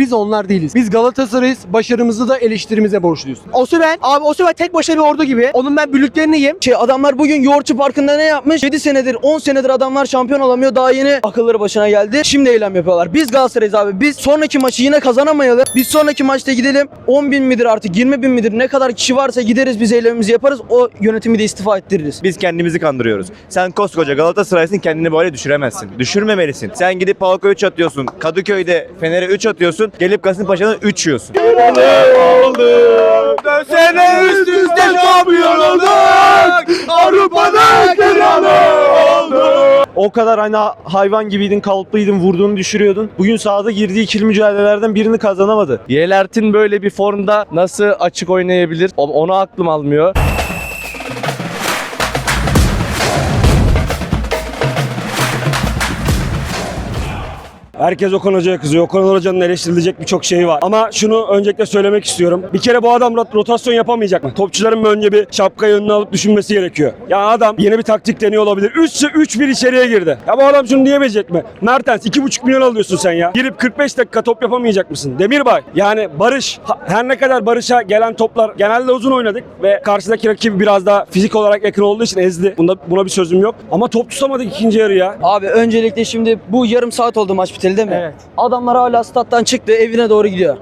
Biz onlar değiliz. Biz Galatasaray'ız. Başarımızı da eleştirimize borçluyuz. Osimhen abi Osimhen tek başına bir ordu gibi. Onun ben büllüklerini yiyeyim. Şey adamlar bugün Yoğurtçu Parkı'nda ne yapmış? 7 senedir 10 senedir adamlar şampiyon olamıyor. Daha yeni akılları başına geldi. Şimdi eylem yapıyorlar. Biz Galatasaray'ız abi. Biz sonraki maçı yine kazanamayalım. Biz sonraki maçta gidelim. 10 bin midir artık 20 bin midir ne kadar kişi varsa gideriz biz eylemimizi yaparız. O yönetimi de istifa ettiririz. Biz kendimizi kandırıyoruz. Sen koskoca Galatasaray'sın kendini böyle düşüremezsin. Düşürmemelisin. Sen gidip Palko 3 atıyorsun. Kadıköy'de Fener'e 3 atıyorsun. Gelip Kasımpaşa'dan 3 yiyorsun. Sene üst üste şampiyon olduk. Avrupa'da kralı olduk. O kadar hani hayvan gibiydin, kalıplıydın, vurduğunu düşürüyordun. Bugün sahada girdiği ikili mücadelelerden birini kazanamadı. Yelert'in böyle bir formda nasıl açık oynayabilir? Onu aklım almıyor. Herkes Okan Hoca'ya kızıyor. Okan Hoca'nın eleştirilecek birçok şeyi var. Ama şunu öncelikle söylemek istiyorum. Bir kere bu adam rot- rotasyon yapamayacak mı? Topçuların önce bir şapkayı önüne alıp düşünmesi gerekiyor. Ya adam yeni bir taktik deniyor olabilir. 3 3-1 içeriye girdi. Ya bu adam şunu diyemeyecek mi? Mertens 2,5 milyon alıyorsun sen ya. Girip 45 dakika top yapamayacak mısın? Demirbay yani Barış her ne kadar Barış'a gelen toplar genelde uzun oynadık ve karşıdaki rakip biraz daha fizik olarak yakın olduğu için ezdi. Bunda, buna bir sözüm yok. Ama top tutamadık ikinci yarı ya. Abi öncelikle şimdi bu yarım saat oldu maç biteli değil mi? Evet. Adamlar hala stat'tan çıktı evine doğru gidiyor.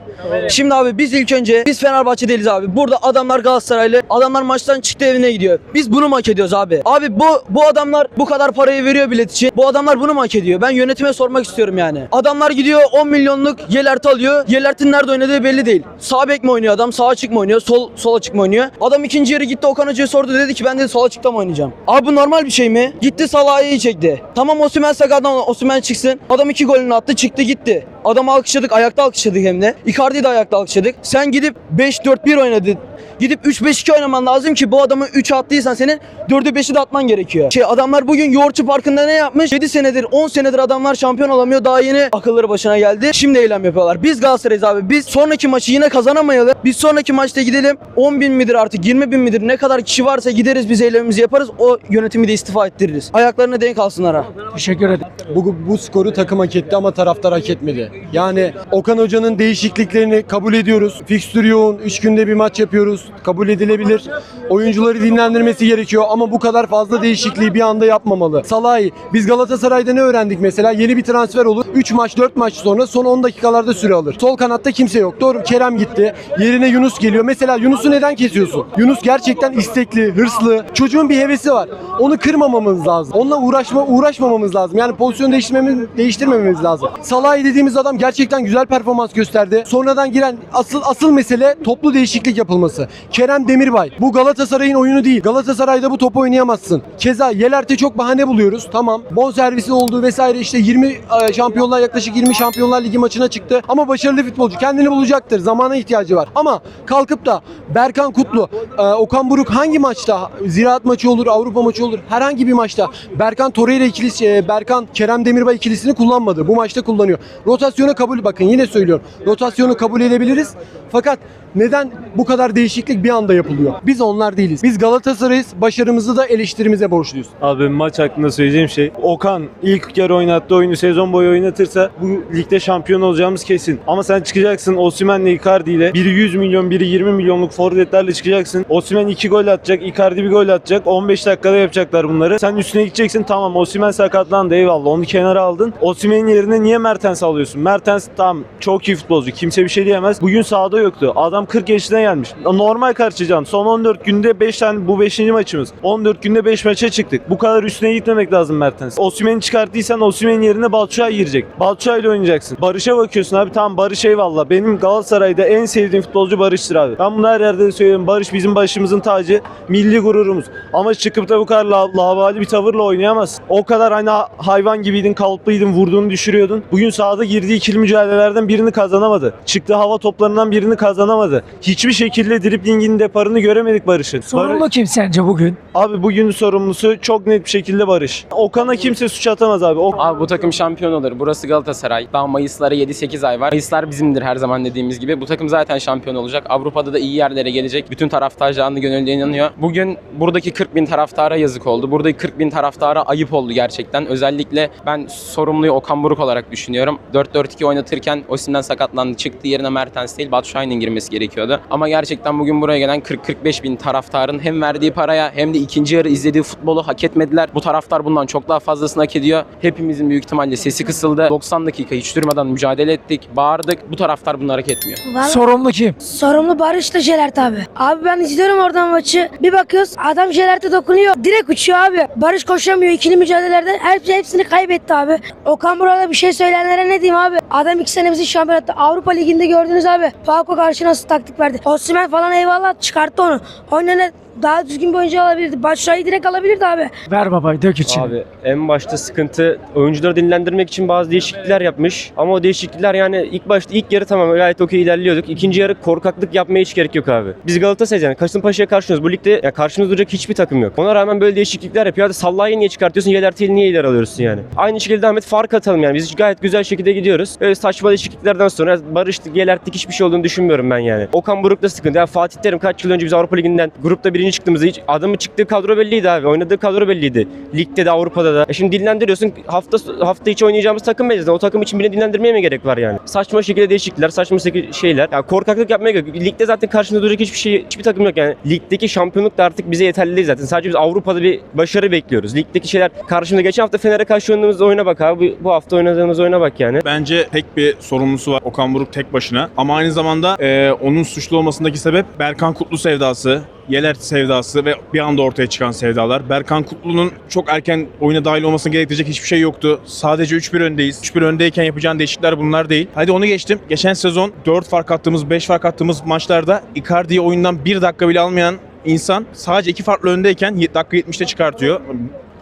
Şimdi abi biz ilk önce biz Fenerbahçe değiliz abi. Burada adamlar Galatasaraylı. Adamlar maçtan çıktı evine gidiyor. Biz bunu mu hak ediyoruz abi? Abi bu bu adamlar bu kadar parayı veriyor bilet için. Bu adamlar bunu mu hak ediyor? Ben yönetime sormak istiyorum yani. Adamlar gidiyor 10 milyonluk Yelert alıyor. Yelert'in nerede oynadığı belli değil. Sağ bek mi oynuyor adam? Sağ açık mı oynuyor? Sol sol açık mı oynuyor? Adam ikinci yarı gitti Okan Hoca'ya sordu dedi ki ben de sol açıkta mı oynayacağım? Abi bu normal bir şey mi? Gitti Salah'ı iyi çekti. Tamam Osimhen sakatlan Osimhen çıksın. Adam iki golünü attı çıktı gitti. Adamı alkışladık ayakta alkışladık hem de. Icardi'yi de ayakta alkışladık. Sen gidip 5-4-1 oynadın. Gidip 3-5-2 oynaman lazım ki bu adamı 3 attıysan senin 4'ü 5'i de atman gerekiyor. Şey adamlar bugün Yoğurtçu Parkı'nda ne yapmış? 7 senedir 10 senedir adamlar şampiyon olamıyor. Daha yeni akılları başına geldi. Şimdi eylem yapıyorlar. Biz Galatasaray'ız abi. Biz sonraki maçı yine kazanamayalım. Biz sonraki maçta gidelim. 10 bin midir artık 20 bin midir ne kadar kişi varsa gideriz biz eylemimizi yaparız. O yönetimi de istifa ettiririz. Ayaklarına denk alsınlar ha. Teşekkür ederim. Bu, bu skoru takım hak etti ama taraftar hak etmedi. Yani Okan Hoca'nın değişikliklerini kabul ediyoruz. Fikstür yoğun. 3 günde bir maç yapıyoruz. Kabul edilebilir. Oyuncuları dinlendirmesi gerekiyor ama bu kadar fazla değişikliği bir anda yapmamalı. Salahi biz Galatasaray'da ne öğrendik mesela? Yeni bir transfer olur. 3 maç 4 maç sonra son 10 dakikalarda süre alır. Sol kanatta kimse yok. Doğru Kerem gitti. Yerine Yunus geliyor. Mesela Yunus'u neden kesiyorsun? Yunus gerçekten istekli, hırslı. Çocuğun bir hevesi var. Onu kırmamamız lazım. Onunla uğraşma uğraşmamamız lazım. Yani pozisyon değiştirmemiz, değiştirmememiz lazım. Salah'ı dediğimiz adam gerçekten güzel performans gösterdi. Sonradan giren asıl asıl mesele toplu değişiklik yapılması. Kerem Demirbay. Bu Galatasaray'ın oyunu değil. Galatasaray'da bu topu oynayamazsın. Keza Yelert'e çok bahane buluyoruz. Tamam. Bon servisi olduğu vesaire işte 20 e, şampiyonlar yaklaşık 20 şampiyonlar ligi maçına çıktı. Ama başarılı futbolcu. Kendini bulacaktır. Zamana ihtiyacı var. Ama kalkıp da Berkan Kutlu, e, Okan Buruk hangi maçta Ziraat maçı olur, Avrupa maçı olur. Herhangi bir maçta Berkan Torreira ikilisi, e, Berkan Kerem Demirbay ikilisini kullanmadı. Bu maçta kullanıyor. Rotasyonu kabul bakın yine söylüyorum. Rotasyonu kabul edebiliriz. Fakat neden bu kadar değişiklik bir anda yapılıyor? Biz onlar değiliz. Biz Galatasaray'ız. Başarımızı da eleştirimize borçluyuz. Abi maç hakkında söyleyeceğim şey. Okan ilk kere oynattığı oyunu sezon boyu oynatırsa bu ligde şampiyon olacağımız kesin. Ama sen çıkacaksın Osimhen'le Icardi ile biri 100 milyon biri 20 milyonluk forvetlerle çıkacaksın. Osimhen 2 gol atacak, Icardi bir gol atacak. 15 dakikada yapacaklar bunları. Sen üstüne gideceksin tamam Osimhen sakatlandı eyvallah onu kenara aldın. Osimhen'in yerine niye Mertens alıyorsun? Mertens tam çok iyi futbolcu. Kimse bir şey diyemez. Bugün sahada yoktu. Adam 40 yaşına gelmiş. Normal karşılayacaksın. Son 14 günde 5 tane bu 5. maçımız. 14 günde 5 maça çıktık. Bu kadar üstüne gitmemek lazım Mertens. Osimhen'i çıkarttıysan Osimhen'in yerine Balçuay girecek. Balçuay ile oynayacaksın. Barış'a bakıyorsun abi tamam Barış eyvallah. Benim Galatasaray'da en sevdiğim futbolcu Barış'tır abi. Ben bunu her yerde de söylüyorum. Barış bizim başımızın tacı. Milli gururumuz. Ama çıkıp da bu kadar la- lavabali bir tavırla oynayamaz. O kadar hani hayvan gibiydin, kalıplıydın, vurduğunu düşürüyordun. Bugün sahada girdiği ikili mücadelelerden birini kazanamadı. Çıktığı hava toplarından birini kazanamadı. Hiçbir şekilde drip Lig'in deparını göremedik Barış'ın. Sorumlu kim sence bugün? Abi bugünün sorumlusu çok net bir şekilde Barış. Okan'a kimse suç atamaz abi. O Abi bu takım şampiyon olur. Burası Galatasaray. Daha Mayıslara 7-8 ay var. Mayıslar bizimdir her zaman dediğimiz gibi. Bu takım zaten şampiyon olacak. Avrupa'da da iyi yerlere gelecek. Bütün taraftar canlı gönülde inanıyor. Bugün buradaki 40 bin taraftara yazık oldu. Buradaki 40 bin taraftara ayıp oldu gerçekten. Özellikle ben sorumluyu Okan Buruk olarak düşünüyorum. 4-4-2 oynatırken Osimhen sakatlandı. Çıktı yerine Mertens değil Batu Şahin'in girmesi gerekiyordu. Ama gerçekten bugün buraya gelen 40-45 bin taraftarın hem verdiği paraya hem de ikinci yarı izlediği futbolu hak etmediler. Bu taraftar bundan çok daha fazlasını hak ediyor. Hepimizin büyük ihtimalle sesi kısıldı. 90 dakika hiç durmadan mücadele ettik, bağırdık. Bu taraftar bunları hak etmiyor. Sorumlu Sorumlu kim? Sorumlu Barış da Jelert abi. Abi ben izliyorum oradan maçı. Bir bakıyoruz adam Jelert'e dokunuyor. Direkt uçuyor abi. Barış koşamıyor ikili mücadelelerde. Hepsi, hepsini kaybetti abi. Okan burada bir şey söyleyenlere ne diyeyim abi? Adam iki sene bizi şampiyon etti. Avrupa Ligi'nde gördünüz abi. Falco karşı nasıl taktik verdi. Osimhen falan eyvallah çıkarttı onu. Oynana daha düzgün bir oyuncu alabilirdi. Başşahı direkt alabilirdi abi. Ver babayı dök içine. Abi en başta sıkıntı oyuncuları dinlendirmek için bazı değişiklikler yapmış. Ama o değişiklikler yani ilk başta ilk yarı tamam gayet okey ilerliyorduk. İkinci yarı korkaklık yapmaya hiç gerek yok abi. Biz Galatasaray yani Kasımpaşa'ya karşıyız. Bu ligde ya karşımızda duracak hiçbir takım yok. Ona rağmen böyle değişiklikler yapıyor. Hadi Sallah'ı niye çıkartıyorsun? Yelerti'yi niye ileri alıyorsun yani? Aynı şekilde Ahmet fark atalım yani. Biz gayet güzel şekilde gidiyoruz. Öyle saçma değişikliklerden sonra barıştık, yelerttik hiçbir şey olduğunu düşünmüyorum ben yani. Okan Buruk'ta sıkıntı. Yani Fatih Terim kaç yıl önce biz Avrupa Ligi'nden grupta birinci çıktığımızda hiç adamın çıktığı kadro belliydi abi. Oynadığı kadro belliydi. Ligde de Avrupa'da da. E şimdi dinlendiriyorsun. Hafta hafta içi oynayacağımız takım belli. O takım için bile dinlendirmeye mi gerek var yani? Saçma şekilde değişiklikler, saçma şekilde şeyler. Ya korkaklık yapmaya gerek yok. Ligde zaten karşında duracak hiçbir şey, hiçbir takım yok yani. Ligdeki şampiyonluk da artık bize yeterli değil zaten. Sadece biz Avrupa'da bir başarı bekliyoruz. Ligdeki şeyler karşımda geçen hafta Fener'e karşı oynadığımız oyuna bak abi. Bu hafta oynadığımız oyuna bak yani. Bence tek bir sorumlusu var Okan Buruk tek başına. Ama aynı zamanda e, onun suçlu olmasındaki sebep Berkan Kutlu sevdası, Yelert sevdası ve bir anda ortaya çıkan sevdalar. Berkan Kutlu'nun çok erken oyuna dahil olmasını gerektirecek hiçbir şey yoktu. Sadece 3-1 öndeyiz. 3-1 öndeyken yapacağın değişiklikler bunlar değil. Hadi onu geçtim. Geçen sezon 4 fark attığımız, 5 fark attığımız maçlarda Icardi'yi oyundan 1 dakika bile almayan insan sadece 2 farklı öndeyken dakika 70'te çıkartıyor.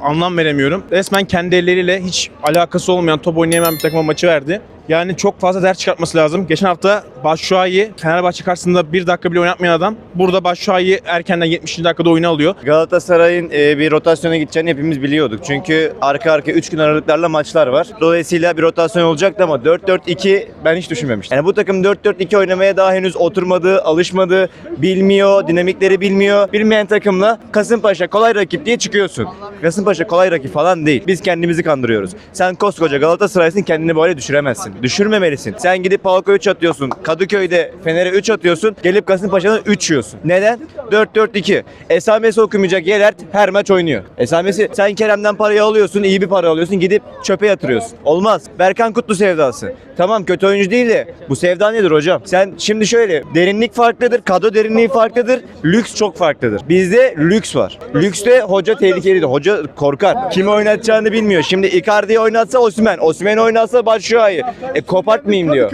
Anlam veremiyorum. Resmen kendi elleriyle hiç alakası olmayan, top oynayamayan bir takıma maçı verdi. Yani çok fazla ders çıkartması lazım. Geçen hafta Başşuay'ı Fenerbahçe karşısında bir dakika bile oynatmayan adam burada Başşuay'ı erkenden 70. dakikada oyuna alıyor. Galatasaray'ın e, bir rotasyona gideceğini hepimiz biliyorduk. Çünkü arka arka 3 gün aralıklarla maçlar var. Dolayısıyla bir rotasyon olacaktı ama 4-4-2 ben hiç düşünmemiştim. Yani bu takım 4-4-2 oynamaya daha henüz oturmadı, alışmadı, bilmiyor, dinamikleri bilmiyor. Bilmeyen takımla Kasımpaşa kolay rakip diye çıkıyorsun. Kasımpaşa kolay rakip falan değil. Biz kendimizi kandırıyoruz. Sen koskoca Galatasaray'sın kendini böyle düşüremezsin. Düşürmemelisin. Sen gidip Palko 3 atıyorsun. Kadıköy'de Fener'e 3 atıyorsun. Gelip Kasımpaşa'dan 3 yiyorsun. Neden? 4-4-2. Esamesi okumayacak Yelert her maç oynuyor. Esamesi sen Kerem'den parayı alıyorsun, iyi bir para alıyorsun, gidip çöpe yatırıyorsun. Olmaz. Berkan Kutlu sevdası. Tamam kötü oyuncu değil de bu sevda nedir hocam? Sen şimdi şöyle derinlik farklıdır, kadro derinliği farklıdır, lüks çok farklıdır. Bizde lüks var. Lükste hoca tehlikelidir. Hoca korkar. Kimi oynatacağını bilmiyor. Şimdi Icardi'yi oynatsa Osimhen, Osimhen oynatsa Batshuayi. E kopartmayayım diyor.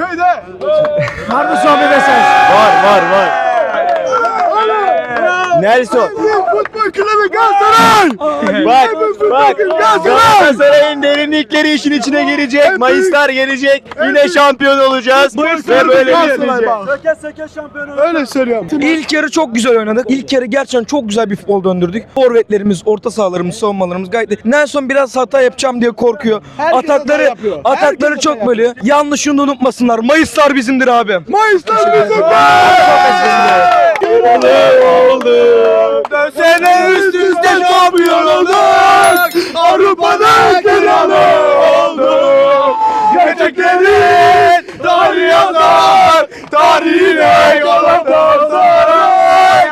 Var mı son bir mesaj? Var var var. Nelson. Bak bak Galatasaray'ın derinlikleri işin içine girecek. Mayıslar gelecek. Yine şampiyon olacağız. Ve böyle bir Öyle söylüyorum. İlk yarı çok güzel oynadık. İlk yarı gerçekten çok güzel bir futbol döndürdük. Forvetlerimiz, orta sahalarımız, savunmalarımız gayet. Nelson biraz hata yapacağım diye korkuyor. atakları atakları çok bölüyor. Yanlış şunu unutmasınlar. Mayıslar bizimdir abi. Mayıslar bizim. Sene üst üste şampiyon olduk. Avrupa'da kralı olduk. Gerçeklerin tarihi yazar. Tarihine Galatasaray.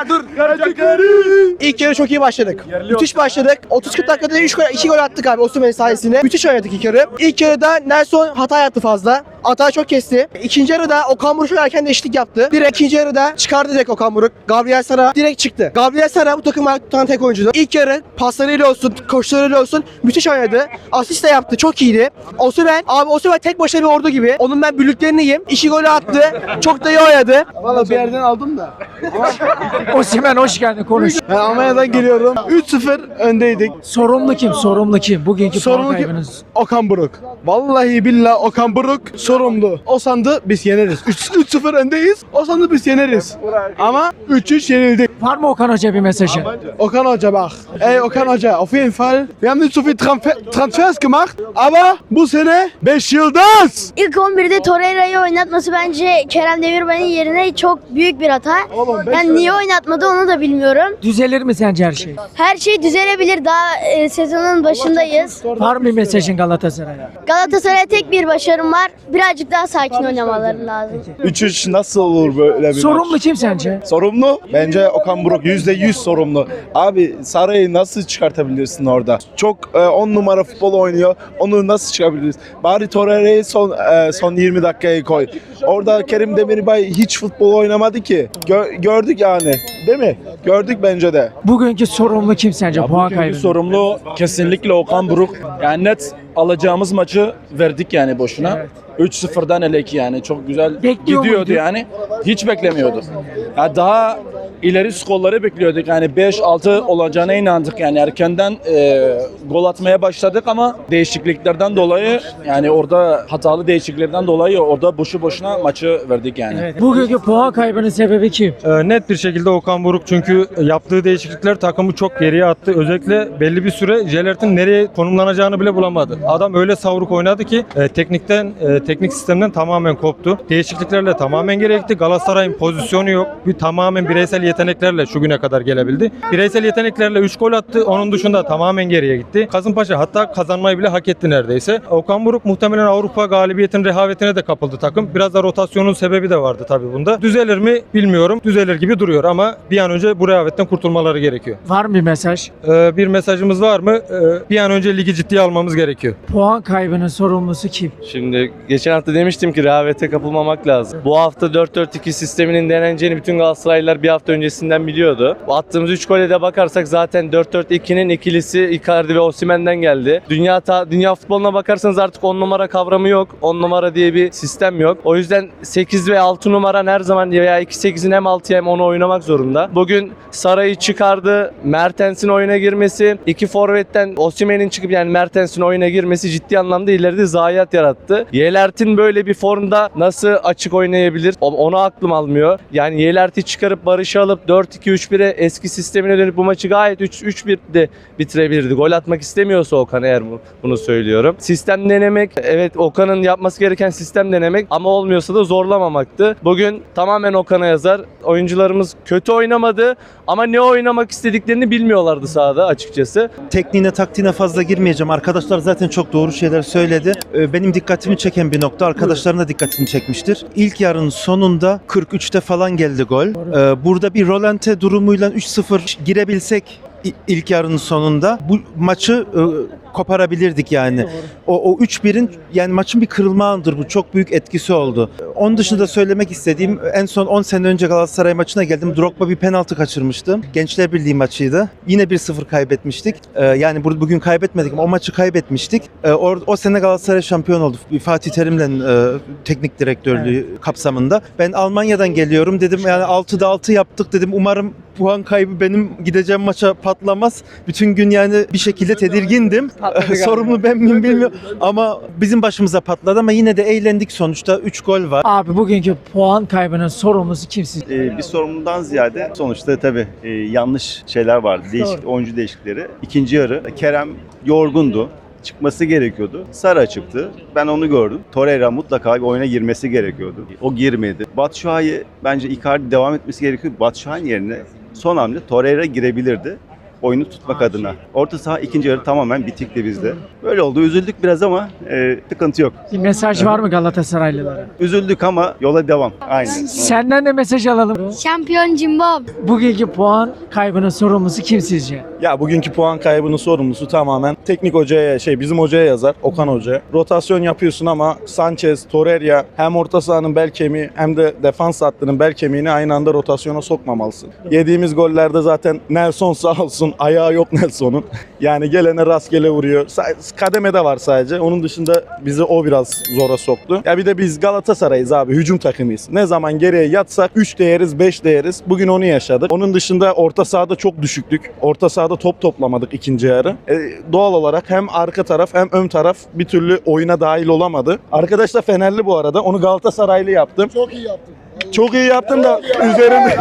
Dur. Gerçeklerin. İlk yarı çok iyi başladık. Müthiş başladık. 30-40 dakikada 3 gol, 2 gol attık abi Osimhen sayesinde. Müthiş oynadık ilk yarı. İlk yarıda Nelson hata yaptı fazla. Hata çok kesti. İkinci yarıda Okan Buruk erken değişiklik yaptı. Direkt ikinci yarıda çıkardı direkt Okan Buruk. Gabriel Sara direkt çıktı. Gabriel Sara bu ayakta tutan tek oyuncudu. İlk yarı paslarıyla olsun, koşularıyla olsun müthiş oynadı. Asist de yaptı. Çok iyiydi. Osimhen, abi Osimhen tek başına bir ordu gibi. Onun ben büllüklerini yiyeyim. İki golü attı. Çok da iyi oynadı. Osimhen hoş geldin konuş. ama Almanya'dan geliyorum. 3-0 öndeydik. Sorumlu kim? Sorumlu kim? Bugünkü Sorumlu puan kim? kaybınız. Okan Buruk. Vallahi billahi Okan Buruk sorumlu. O sandı biz yeneriz. 3 3-0 öndeyiz. O sandı biz yeneriz. Ama 3-3 yenildik. Var mı Okan Hoca bir mesajı? Okan Hoca bak. Ey Okan Hoca auf jeden Fall. Wir haben nicht so viel Transfer- Transfers gemacht. Aber bu sene 5 yıldız. İlk 11'de Torreira'yı oynatması bence Kerem Demirbay'ın yerine çok büyük bir hata. Yani niye oynatmadı onu da bilmiyorum. Düzelir mi sence her şey? Her şey düzelebilir. Daha e, sezonun başındayız. Var mı bir mesajın Galatasaray'a? Galatasaray'a tek bir başarım var. Birazcık daha sakin oynamaları lazım. 3-3 nasıl olur böyle bir Sorumlu kim sence? Sorumlu? Bence Okan Buruk %100 sorumlu. Abi Saray'ı nasıl çıkartabilirsin orada? Çok 10 numara futbol oynuyor. Onu nasıl çıkarabiliriz? Bari Torreira'yı son e, son 20 dakikaya koy. Orada Kerim Demirbay hiç futbol oynamadı ki. Gö- gördük yani. Değil mi? Gördük bence de. Bugünkü sorumlu kim sence puan kaybı? sorumlu kesinlikle Okan Buruk. Yani net alacağımız maçı verdik yani boşuna. 3-0'dan hele ki yani çok güzel Bekliyor gidiyordu muydun? yani. Hiç beklemiyorduk. Ya daha ileri skorları bekliyorduk. Yani 5-6 olacağına inandık. Yani erkenden e, gol atmaya başladık ama değişikliklerden dolayı yani orada hatalı değişikliklerden dolayı orada boşu boşuna maçı verdik yani. Evet. Bugünkü puan kaybının sebebi kim? Ee, net bir şekilde Okan Buruk çünkü yaptığı değişiklikler takımı çok geriye attı. Özellikle belli bir süre Jelert'in nereye konumlanacağını bile bulamadı. Adam öyle savruk oynadı ki e, teknikten e, teknik sistemden tamamen koptu. Değişikliklerle tamamen gerekti. Galatasaray'ın pozisyonu yok. Bir tamamen bireysel yeteneklerle şu güne kadar gelebildi. Bireysel yeteneklerle 3 gol attı. Onun dışında tamamen geriye gitti. Kasımpaşa hatta kazanmayı bile hak etti neredeyse. Okan Buruk muhtemelen Avrupa galibiyetinin rehavetine de kapıldı takım. Biraz da rotasyonun sebebi de vardı tabii bunda. Düzelir mi bilmiyorum. Düzelir gibi duruyor ama bir an önce bu rehavetten kurtulmaları gerekiyor. Var mı bir mesaj? Ee, bir mesajımız var mı? Ee, bir an önce ligi ciddiye almamız gerekiyor. Puan kaybının sorumlusu kim? Şimdi geçen hafta demiştim ki rehavete kapılmamak lazım. Bu hafta 4-4-2 sisteminin deneneceğini bütün Galatasaraylılar bir hafta öncesinden biliyordu. Attığımız 3 gole de bakarsak zaten 4-4-2'nin ikilisi Icardi ve Osimhen'den geldi. Dünya ta- dünya futboluna bakarsanız artık 10 numara kavramı yok. 10 numara diye bir sistem yok. O yüzden 8 ve 6 numaran her zaman veya 2-8'in hem 6'ya hem 10'u oynamak zorunda. Bugün Saray'ı çıkardı. Mertens'in oyuna girmesi, iki forvetten Osimhen'in çıkıp yani Mertens'in oyuna girmesi ciddi anlamda ileride zayiat yarattı. Yelert'in böyle bir formda nasıl açık oynayabilir? Onu aklım almıyor. Yani Yelert'i çıkarıp Barış'ı alıp 4-2-3-1'e eski sistemine dönüp bu maçı gayet 3-3-1'de bitirebilirdi. Gol atmak istemiyorsa Okan eğer bu- bunu söylüyorum. Sistem denemek, evet Okan'ın yapması gereken sistem denemek ama olmuyorsa da zorlamamaktı. Bugün tamamen Okan'a yazar. Oyuncularımız kötü oynamadı ama ne oynamak istediklerini bilmiyorlardı sahada açıkçası. Tekniğine taktiğine fazla girmeyeceğim. Arkadaşlar zaten çok doğru şeyler söyledi. Ee, Benim dikkatimi çeken bir nokta arkadaşların da dikkatini çekmiştir. İlk yarının sonunda 43'te falan geldi gol. Ee, Burada bir rolante durumuyla 3-0 girebilsek ilk yarının sonunda bu maçı e, koparabilirdik yani. O, o 3-1'in yani maçın bir kırılma anıdır bu. Çok büyük etkisi oldu. Onun dışında söylemek istediğim en son 10 sene önce Galatasaray maçına geldim. Drogba bir penaltı kaçırmıştı. Gençler Birliği maçıydı. Yine 1-0 kaybetmiştik. Ee, yani bu- bugün kaybetmedik ama o maçı kaybetmiştik. Ee, or- o sene Galatasaray şampiyon oldu. Fatih Terim'le e, teknik direktörlüğü kapsamında. Ben Almanya'dan geliyorum dedim yani 6'da 6 yaptık dedim. Umarım puan kaybı benim gideceğim maça patlamaz. Bütün gün yani bir şekilde tedirgindim. Sorumlu ben miyim bilmiyorum. Ama bizim başımıza patladı ama yine de eğlendik sonuçta. 3 gol var. Abi bugünkü puan kaybının sorumlusu kim sizce? Ee, bir sorumludan ziyade sonuçta tabii e, yanlış şeyler vardı. Değişik oyuncu değişiklikleri. İkinci yarı Kerem yorgundu. Çıkması gerekiyordu. Sara çıktı. Ben onu gördüm. Torreira mutlaka bir oyuna girmesi gerekiyordu. O girmedi. Batshuayi bence Icardi devam etmesi gerekiyor. Batshuayi yerine son hamle Torreira girebilirdi. Oyunu tutmak adına. Orta saha ikinci yarı tamamen bitikti bizde. Böyle oldu. Üzüldük biraz ama e, sıkıntı yok. Bir mesaj var mı Galatasaraylılara? Üzüldük ama yola devam. Aynen. Senden de mesaj alalım. Şampiyon Cimbom. Bugünkü puan kaybının sorumlusu kim sizce? Ya bugünkü puan kaybının sorumlusu tamamen teknik hocaya şey bizim hocaya yazar Okan Hoca. Rotasyon yapıyorsun ama Sanchez, Torreira hem orta sahanın bel kemiği hem de defans hattının bel kemiğini aynı anda rotasyona sokmamalısın. Yediğimiz gollerde zaten Nelson sağ olsun Nelson'un ayağı yok Nelson'un. Yani gelene rastgele vuruyor. Kademe de var sadece. Onun dışında bizi o biraz zora soktu. Ya bir de biz Galatasaray'ız abi. Hücum takımıyız. Ne zaman geriye yatsak 3 değeriz, 5 değeriz. Bugün onu yaşadık. Onun dışında orta sahada çok düşüktük. Orta sahada top toplamadık ikinci yarı. E, doğal olarak hem arka taraf hem ön taraf bir türlü oyuna dahil olamadı. Arkadaş da Fenerli bu arada. Onu Galatasaraylı yaptım. Çok iyi yaptın. Çok iyi yaptım da üzerinde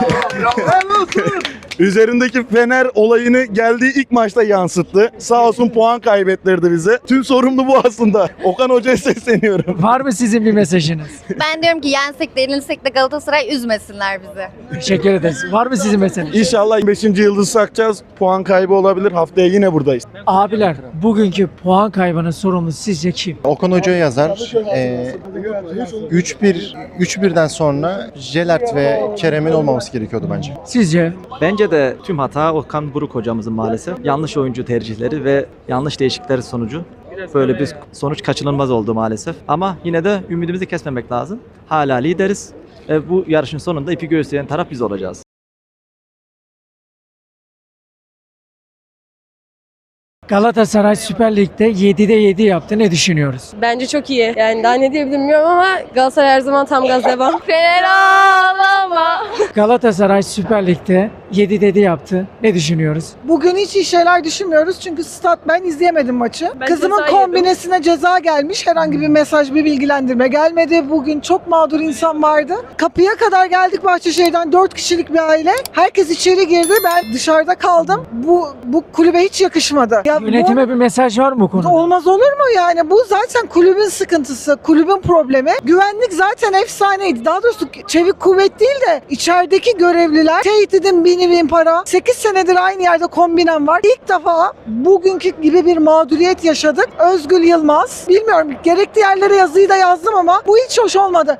üzerindeki Fener olayını geldiği ilk maçta yansıttı. Sağ olsun puan kaybettirdi bize. Tüm sorumlu bu aslında. Okan Hoca'ya sesleniyorum. Var mı sizin bir mesajınız? Ben diyorum ki yensek de yenilsek de Galatasaray üzmesinler bizi. Teşekkür ederiz. Var mı sizin mesajınız? İnşallah 5. yıldız sakacağız. Puan kaybı olabilir. Haftaya yine buradayız. Abiler bugünkü puan kaybının sorumlusu sizce kim? Okan Hoca yazar. Ee, 3-1 3-1'den sonra Jelert ve Kerem'in olmaması gerekiyordu bence. Sizce? Bence de tüm hata Okan Buruk hocamızın maalesef. Yanlış oyuncu tercihleri ve yanlış değişiklikler sonucu böyle bir sonuç kaçınılmaz oldu maalesef. Ama yine de ümidimizi kesmemek lazım. Hala lideriz. Ve bu yarışın sonunda ipi göğüsleyen taraf biz olacağız. Galatasaray Süper Lig'de 7'de 7 yaptı. Ne düşünüyoruz? Bence çok iyi. Yani daha ne diyebilirim bilmiyorum ama Galatasaray her zaman tam gaz devam. Fener ağlama. Galatasaray Süper Lig'de 7'de 7 yaptı. Ne düşünüyoruz? Bugün hiç iyi şeyler düşünmüyoruz çünkü stat ben izleyemedim maçı. Ben Kızımın ceza yedim. kombinesine ceza gelmiş. Herhangi bir mesaj, bir bilgilendirme gelmedi. Bugün çok mağdur insan vardı. Kapıya kadar geldik Bahçeşehir'den 4 kişilik bir aile. Herkes içeri girdi. Ben dışarıda kaldım. Bu bu kulübe hiç yakışmadı. Ya bu- Yönetime bir mesaj var mı bu konuda? Olmaz olur mu yani? Bu zaten kulübün sıkıntısı, kulübün problemi. Güvenlik zaten efsaneydi. Daha doğrusu çevik kuvvet değil de içerideki görevliler tehdidin bini bin para. 8 senedir aynı yerde kombinem var. İlk defa bugünkü gibi bir mağduriyet yaşadık. Özgül Yılmaz. Bilmiyorum gerekli yerlere yazıyı da yazdım ama bu hiç hoş olmadı.